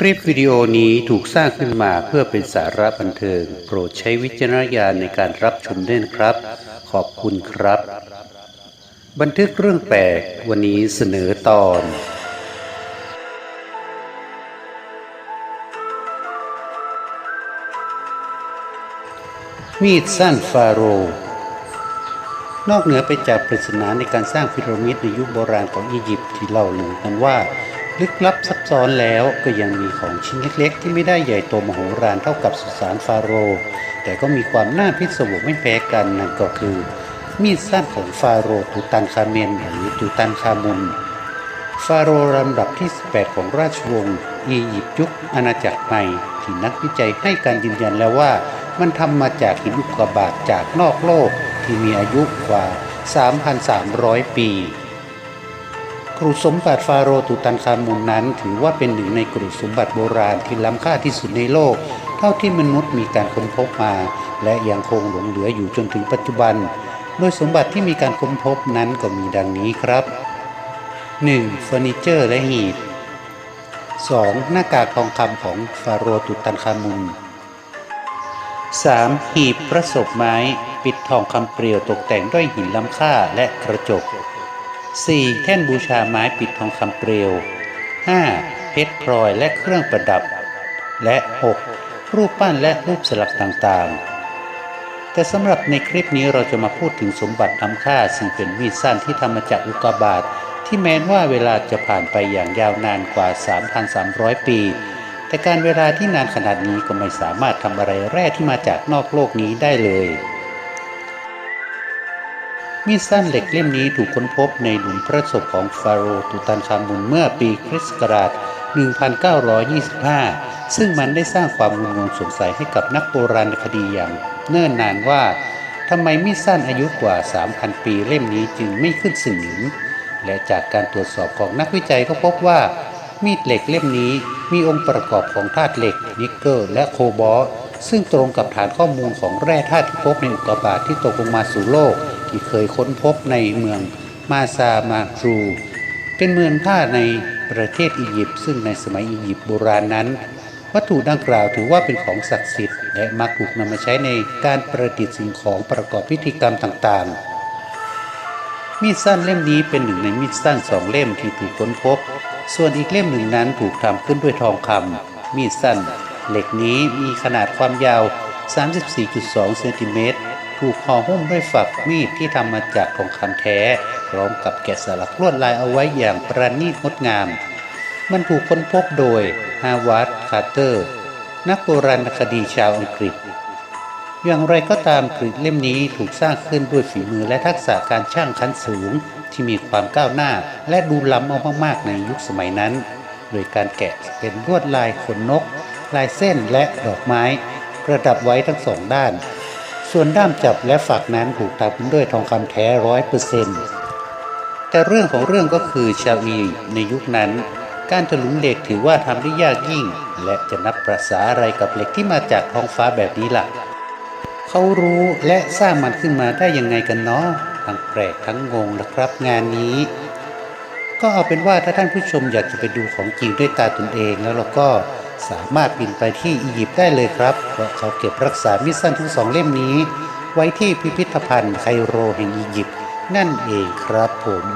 คลิปวิดีโอนี้ถูกสร้างขึ้นมาเพื่อเป็นสาระบันเทิง โปรดใช้วิจารณญาณในการรับชมด้วยนะครับ ขอบคุณครับ บันทึกเรื่องแปลกวันนี้เสนอตอน มีดสั้นฟาโร นอกเหนือไปจากปริศนาในการสร้างพีระมิดในยุคโบราณของอียิปต์ที่เล่าลือกันว่า ลึกลับซับซ้อนแล้วก็ยังมีของชิ้นเล็กๆ ที่ไม่ได้ใหญ่โตมโหฬารเท่ากับสุสานฟาโรห์แต่ก็มีความน่าพิศวงไม่แพ้กันนั่นก็คือ มีดสั้นของฟาโรห์ตูตันคาเมนหรือตูตันคามุนฟาโรห์ลำดับที่ 18 ของราชวงศ์อียิปต์ยุคอาณาจักรใหม่ที่นักวิจัยให้การยืนยันแล้วว่า มันทำมาจากหินอุกกาบาตจากนอกโลกที่มีอายุกว่า 3,300 ปี กรุสมบัติฟาโรตูตันคามุนนั้น ถือว่าเป็นหนึ่งในกรุสมบัติโบราณที่ล้ำค่าที่สุดในโลก เท่าที่มนุษย์มีการค้นพบมา และยังคงหลงเหลืออยู่จนถึงปัจจุบัน โดยสมบัติที่มีการค้นพบนั้นก็มีดังนี้ครับ 1. เฟอร์นิเจอร์และหีบ 2. หน้ากากทองคำของฟาโรตุตันคามุน 3. หีบประสบไม้ ปิดทองคำเปลวตกแต่งด้วยหินล้ำค่าและกระจก 4. แท่นบูชาไม้ปิดทองคำเปลว 5. เพชรพลอยและเครื่องประดับ และ 6. รูปปั้นและรูปสลักต่างๆ แต่สำหรับในคลิปนี้เราจะมาพูดถึงสมบัติล้ำค่าซึ่งเป็นมีดสั้นที่ทำมาจากอุกกาบาตที่แม้นว่าเวลาจะผ่านไปอย่างยาวนานกว่า 3,300 ปี แต่การเวลาที่นานขนาดนี้ก็ไม่สามารถทำอะไรแร่ที่มาจากนอกโลกนี้ได้เลย มีดสั้นเหล็กเล่มนี้ถูกค้นพบในหลุมพระศพของฟาโรห์ตูตันคามุนเมื่อปีคริสต์ศักราช 1925 ซึ่งมันได้สร้างความงุนงงสงสัยให้กับนักโบราณคดีอย่างเนิ่นนานว่าทำไมมีดสั้นอายุกว่า 3,000 ปีเล่มนี้จึงไม่ขึ้นสนิม และจากการตรวจสอบของนักวิจัยก็พบว่า มีดเหล็กเล่มนี้มีองค์ประกอบของธาตุเหล็ก นิกเกิลและโคบอลซึ่งตรงกับฐานข้อมูลของแร่ธาตุที่พบในอุกกาบาตที่ตกลงมาสู่โลก ที่เคยค้นพบในเมืองมาซามาทรู เป็นเมืองท่าในประเทศอียิปต์ซึ่งในสมัยอียิปต์โบราณนั้น วัตถุดังกล่าวถือว่าเป็นของศักดิ์สิทธิ์และมักถูกนำมาใช้ในการประดิษฐ์สิ่งของประกอบพิธีกรรมต่างๆ มีดสั้นเล่มนี้เป็นหนึ่งในมีดสั้นสองเล่มที่ถูกค้นพบ ส่วนอีกเล่มหนึ่งนั้นถูกทำขึ้นด้วยทองคำมีดสั้น เหล็กนี้มีขนาดความยาว 34.2 เซนติเมตร ถูกห่อหุ้มด้วยฝักมีดที่ทำมาจากทองคำแท้ พร้อมกับแกะสลักลวดลายเอาไว้อย่างประณีตงดงาม มันถูกค้นพบโดยฮาวาร์ดคาร์เตอร์ นักโบราณคดีชาวอังกฤษ อย่างไรก็ตามกริดเล่มนี้ถูกสร้างขึ้นด้วยฝีมือและทักษะการช่างขั้นสูงที่มีความก้าวหน้าและดูล้ำเอามากๆในยุคสมัยนั้น โดยการแกะเป็นลวดลายขนนก ลายเส้นและดอกไม้ ประดับไว้ทั้งสองด้าน ส่วนด้ามจับและฝักนั้นถูกทำด้วยทองคำแท้ร้อยเปอร์เซ็นต์แต่เรื่องของเรื่องก็คือชาวอีในยุคนั้น การถลุงเหล็กถือว่าทำได้ยากยิ่ง และจะนับประษาอะไรกับเหล็กที่มาจากท้องฟ้าแบบนี้ล่ะ เขารู้และสร้างมันขึ้นมาได้ยังไงกันเนาะทั้งแปลกทั้งงงนะครับงานนี้ ก็เอาเป็นว่าถ้าท่านผู้ชมอยากจะไปดูของจริงด้วยตาตนเองแล้วเราก็ สามารถบินไปที่อียิปต์ได้เลยครับ เพราะเขาเก็บรักษามิสซันทั้งสองเล่มนี้ ไว้ที่พิพิธภัณฑ์ไคโรแห่งอียิปต์นั่นเองครับผม